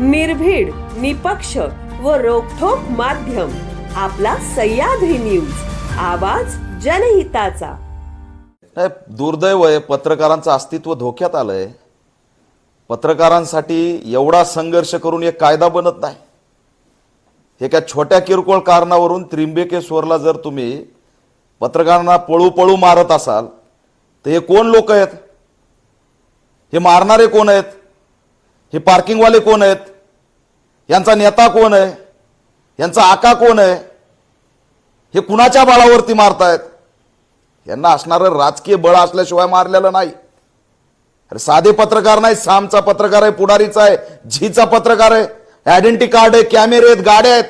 निर्भीड निपक्ष व रोखोक माध्यम. आपला सह्याद्री न्यूज. आवाज जनहिताचा. दुर्दैव आहे पत्रकारांचं अस्तित्व धोक्यात आलंय. पत्रकारांसाठी एवढा संघर्ष करून एक कायदा बनत नाही. एका छोट्या किरकोळ कारणावरून त्रिंबकेश्वरला जर तुम्ही पत्रकारांना पळू पळू मारत असाल तर हे कोण लोक आहेत? हे मारणारे कोण आहेत? हे पार्किंगवाले कोण आहेत? यांचा नेता कोण आहे? यांचा आका कोण आहे? हे कुणाच्या बळावरती मारतायत? यांना असणारं राजकीय बळ असल्याशिवाय मारलेलं नाही. अरे साधे पत्रकार नाही सामचा पत्रकार आहे पुढारीचा आहे झीचा पत्रकार आहे आयडेंटिटी कार्ड आहे कॅमेरे आहेत गाड्या आहेत.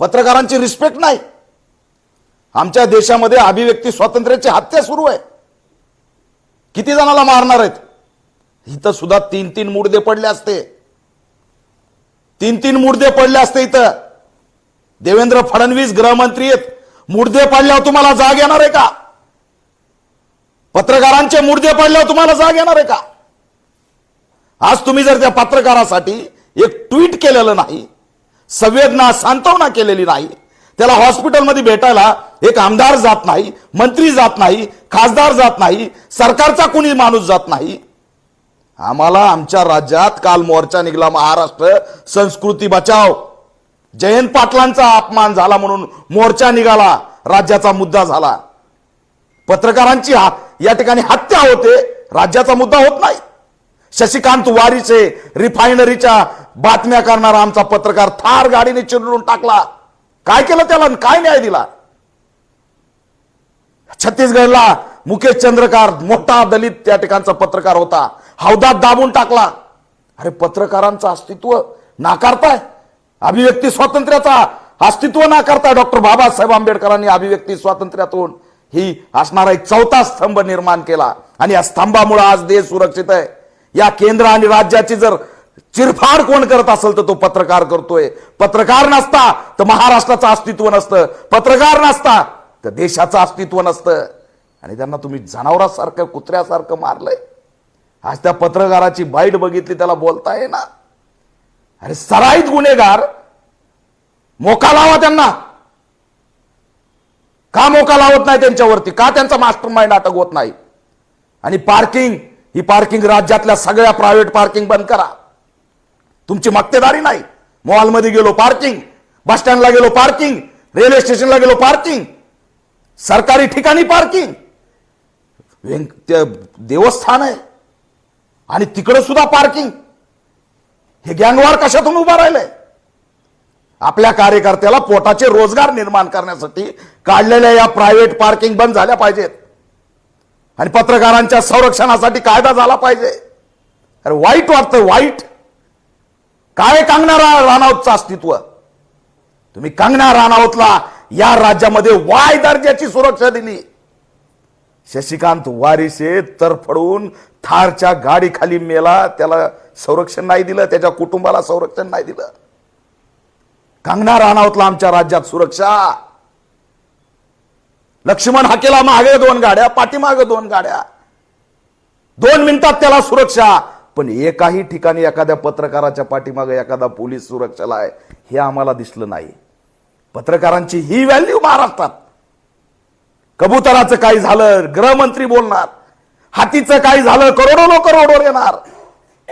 पत्रकारांची रिस्पेक्ट नाही. आमच्या देशामध्ये अभिव्यक्ती स्वातंत्र्याची हत्या सुरू आहे. किती जणाला मारणार आहेत? इथं सुद्धा तीन तीन मुर्दे पडले असते. तीन तीन मुर्दे पडले असते इथं. देवेंद्र फडणवीस गृहमंत्री आहेत. मुर्दे पडल्यावर तुम्हाला जाग येणार आहे का? पत्रकारांचे मुर्दे पडल्यावर तुम्हाला जाग येणार आहे का? आज तुम्ही जर त्या पत्रकारासाठी एक ट्विट केलेलं नाही संवेदना सांत्वना केलेली नाही त्याला हॉस्पिटलमध्ये भेटायला एक आमदार जात नाही मंत्री जात नाही खासदार जात नाही सरकारचा कुणी माणूस जात नाही आम्हाला आमच्या राज्यात काल मोर्चा निघाला. महाराष्ट्र संस्कृती बचाव. जयंत पाटलांचा अपमान झाला म्हणून मोर्चा निघाला. राज्याचा मुद्दा झाला. पत्रकारांची हा- या ठिकाणी हत्या होते. राज्याचा मुद्दा होत नाही. शशिकांत वारीचे रिफायनरीच्या बातम्या करणारा आमचा पत्रकार थार गाडीने चिरडून टाकला. काय केलं त्याला काय न्याय दिला? छत्तीसगडला मुकेश चंद्रकार मोठा दलित त्या ठिकाणचा पत्रकार होता. हौदात दाबून टाकला. अरे पत्रकारांचं अस्तित्व नाकारताय. अभिव्यक्ती स्वातंत्र्याचा अस्तित्व नाकारताय डॉक्टर बाबासाहेब आंबेडकरांनी अभिव्यक्ती स्वातंत्र्यातून. ही असणारा एक चौथा स्तंभ निर्माण केला. आणि या स्तंभामुळे आज देश सुरक्षित आहे. या केंद्र आणि राज्याची जर चिरफाड कोण करत असेल तर तो पत्रकार करतोय. पत्रकार नसता तर महाराष्ट्राचं अस्तित्व नसतं. पत्रकार नसता तर देशाचं अस्तित्व नसतं. आणि त्यांना तुम्ही जनावरासारखं कुत्र्यासारखं मारलंय. आज त्या पत्रकाराची बाईट बघितली त्याला बोलता येणार. अरे सराईत गुन्हेगार मोका लावा त्यांना. का मोका लावत नाही त्यांच्यावरती? का त्यांचा मास्टर माइंड अटक होत नाही? आणि पार्किंग ही पार्किंग राज्यातल्या सगळ्या प्रायव्हेट पार्किंग बंद करा. तुमची मक्तेदारी नाही. मॉलमध्ये गेलो पार्किंग बस स्टँडला गेलो पार्किंग रेल्वे स्टेशनला गेलो पार्किंग सरकारी ठिकाणी पार्किंग देवस्थान आहे. आणि तिकडं सुद्धा पार्किंग. हे गँगवार कशातून उभा राहिलंय? आपल्या कार्यकर्त्याला पोटाचे रोजगार निर्माण करण्यासाठी काढलेल्या या प्रायव्हेट पार्किंग बंद झाल्या पाहिजेत. आणि पत्रकारांच्या संरक्षणासाठी कायदा झाला पाहिजे. अरे वाईट वाटतं वाईट. काय कंगना रा- राणावतचं अस्तित्व? तुम्ही कंगना राणावतला या राज्यामध्ये वाय दर्जाची सुरक्षा दिली. शशिकांत वारिसे तरफडून थारच्या गाडीखाली मेला त्याला संरक्षण नाही दिलं त्याच्या कुटुंबाला संरक्षण नाही दिलं. कंगना राणावतला आमच्या राज्यात सुरक्षा. लक्ष्मण हाकेला मागे दोन गाड्या पाठीमागे दोन गाड्या. दोन मिनिटात त्याला सुरक्षा. पण एकाही ठिकाणी एखाद्या पत्रकाराच्या पाठीमागे एखादा पोलीस सुरक्षाला आहे हे आम्हाला दिसलं नाही. पत्रकारांची ही व्हॅल्यू महाराष्ट्रात. कबुतराचं काय झालं? गृहमंत्री बोलणार. हातीचं काय झालं? करोडो लोक रोडवर येणार.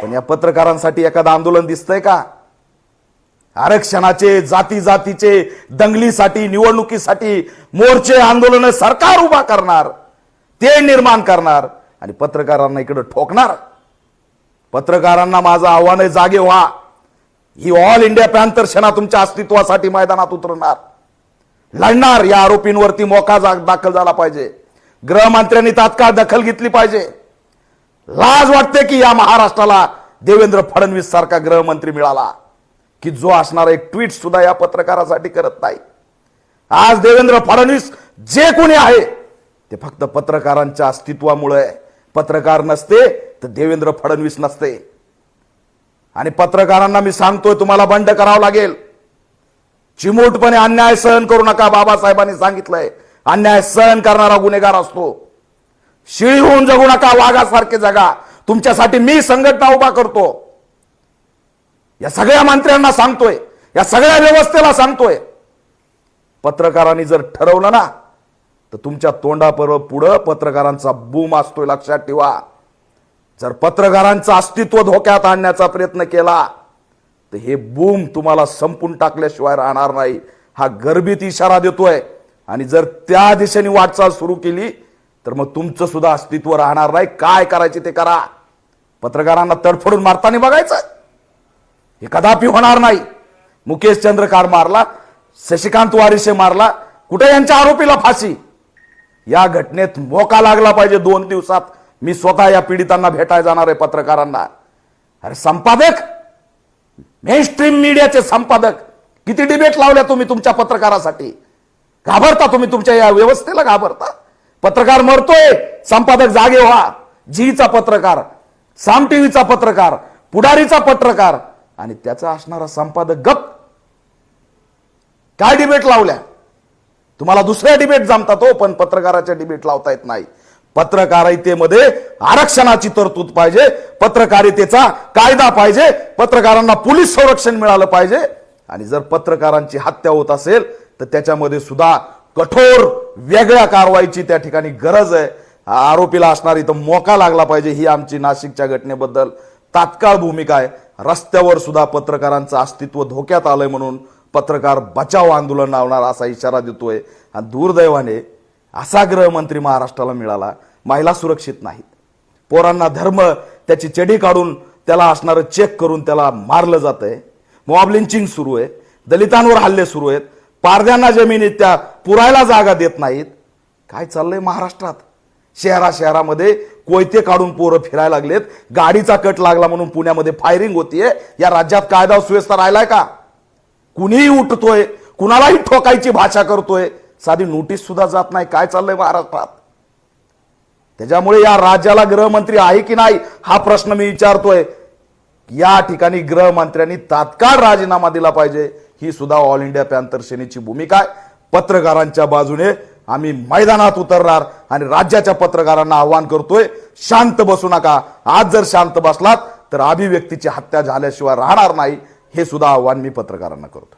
पण या पत्रकारांसाठी एखादं आंदोलन दिसतंय का? आरक्षणाचे जाती जातीचे दंगलीसाठी निवडणुकीसाठी मोर्चे आंदोलन सरकार उभा करणार. ते निर्माण करणार. आणि पत्रकारांना इकडे ठोकणार. पत्रकारांना माझं आव्हान आहे जागे व्हा. ही ऑल इंडिया पॅन्थर सेना तुमच्या अस्तित्वासाठी मैदानात उतरणार. लढणार या आरोपींवरती मोका जा- दाखल झाला पाहिजे. गृहमंत्र्यांनी तात्काळ दखल घेतली पाहिजे. लाज वाटते की या महाराष्ट्राला देवेंद्र फडणवीस सारखा गृहमंत्री मिळाला की जो असणारा एक ट्विट सुद्धा या पत्रकारासाठी करत नाही. आज देवेंद्र फडणवीस जे कोणी आहे ते फक्त पत्रकारांच्या अस्तित्वामुळे. पत्रकार नसते तर देवेंद्र फडणवीस नसते. आणि पत्रकारांना मी सांगतोय तुम्हाला बंड करावं लागेल. चिमूटपणे अन्याय सहन करू नका बाबासाहेबांनी सांगितलंय. अन्याय सहन करणारा गुन्हेगार असतो. शिळी होऊन जगू नका वाघासारखे जगा. तुमच्यासाठी मी संघटना उभा करतो. या सगळ्या मंत्र्यांना सांगतोय या सगळ्या व्यवस्थेला सांगतोय. पत्रकारांनी जर ठरवलं ना तर तुमच्या तोंडापर पुढं पत्रकारांचा बूम असतोय लक्षात ठेवा. जर पत्रकारांचं अस्तित्व धोक्यात आणण्याचा प्रयत्न केला तर हे बूम तुम्हाला संपून टाकल्याशिवाय राहणार नाही. हा गर्भित इशारा देतोय. आणि जर त्या दिशेने वाटचाल सुरू केली तर मग तुमचं सुद्धा अस्तित्व राहणार नाही. काय करायचे ते करा. पत्रकारांना तडफडून मारताना बघायचं. हे कदापि होणार नाही. मुकेश चंद्रकार मारला शशिकांत वारिसे मारला कुठे यांच्या आरोपीला फाशी? या घटनेत मोका लागला पाहिजे दोन दिवसात. मी स्वतः या पीडितांना भेटायला जाणार आहे पत्रकारांना. अरे संपादक! मेनस्ट्रीम मीडियाचे संपादक. किती डिबेट लावल्या तुम्ही तुमच्या पत्रकारासाठी? घाबरता तुम्ही तुमच्या या व्यवस्थेला घाबरता? पत्रकार मरतोय संपादक जागे व्हा. जीचा पत्रकार साम टीव्हीचा पत्रकार पुढारीचा पत्रकार आणि त्याचा असणारा संपादक गप. काय डिबेट लावल्या? तुम्हाला दुसऱ्या डिबेट जमतात हो पण पत्रकाराच्या डिबेट लावता येत नाही. पत्रकारितेमध्ये आरक्षणाची तरतूद पाहिजे पत्रकारितेचा कायदा पाहिजे पत्रकारांना पोलीस संरक्षण मिळालं पाहिजे. आणि जर पत्रकारांची हत्या होत असेल तर त्याच्यामध्ये सुद्धा कठोर वेगळ्या कारवाईची त्या ठिकाणी गरज आहे. आरोपीला असणारी तर मोका लागला पाहिजे ही आमची नाशिकच्या घटनेबद्दल. तात्काळ भूमिका आहे. रस्त्यावर सुद्धा पत्रकारांचं अस्तित्व धोक्यात आलंय म्हणून पत्रकार बचाव आंदोलन लावणार असा इशारा देतोय. आणि दुर्दैवाने असा गृहमंत्री महाराष्ट्राला मिळाला. महिला सुरक्षित नाहीत. पोरांना धर्म त्याची चढी काढून त्याला असणारं चेक करून त्याला मारलं जात आहे मॉब लिंचिंग सुरू आहे. दलितांवर हल्ले सुरू आहेत. पारद्यांना जमिनीत त्या पुरायला जागा देत नाहीत. काय चाललंय महाराष्ट्रात? शहरा शहरामध्ये कोयते काढून पोरं फिरायला लागलेत. गाडीचा कट लागला म्हणून पुण्यामध्ये फायरिंग होतीये. या राज्यात कायदा सुव्यवस्था राहिलाय का? कुणीही उठतोय कुणालाही ठोकायची भाषा करतोय. साधी नोटीस सुद्धा जात नाही. काय चाललंय महाराष्ट्रात? त्याच्यामुळे या राज्याला गृहमंत्री आहे की नाही हा प्रश्न मी विचारतोय. या ठिकाणी गृहमंत्र्यांनी तात्काळ राजीनामा दिला पाहिजे ही सुद्धा ऑल इंडिया पॅन्थर सेनेची भूमिका आहे. पत्रकारांच्या बाजूने आम्ही मैदानात उतरणार आणि राज्याच्या पत्रकारांना आव्हान करतोय शांत बसू नका. आज जर शांत बसलात तर अभिव्यक्तीची हत्या झाल्याशिवाय राहणार नाही हे सुद्धा आव्हान मी पत्रकारांना करतो